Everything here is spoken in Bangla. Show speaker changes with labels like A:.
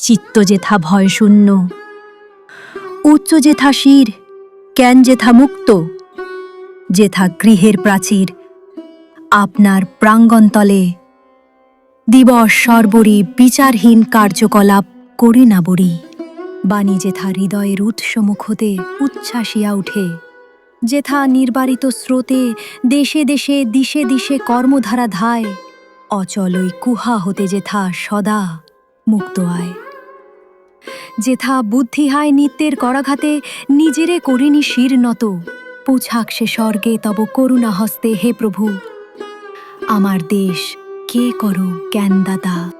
A: চিত্ত যেথা ভয় শূন্য উচ্চ যেথা শির জ্ঞান যেথা মুক্ত। যেথা গৃহের প্রাচীর, আপনার প্রাঙ্গণতলে দিবস সর্বরী বিচারহীন কার্যকলাপ করি না বড়ি। বাণী যেথা হৃদয়ের উৎসমুখ হতে উচ্ছ্বাসিয়া উঠে। যেথা নির্বারিত স্রোতে দেশে দেশে দিশে দিশে কর্মধারা ধায়। অচলই কুহা হতে যেথা সদা মুক্ত আয়। যেথা বুদ্ধি হায় নিত্যের করাঘাতে নিজেরে করিনি শির নত। পুছাক সে স্বর্গে তব করুণা হস্তে হে প্রভু। আমার দেশ কে করো জ্ঞানদাতা?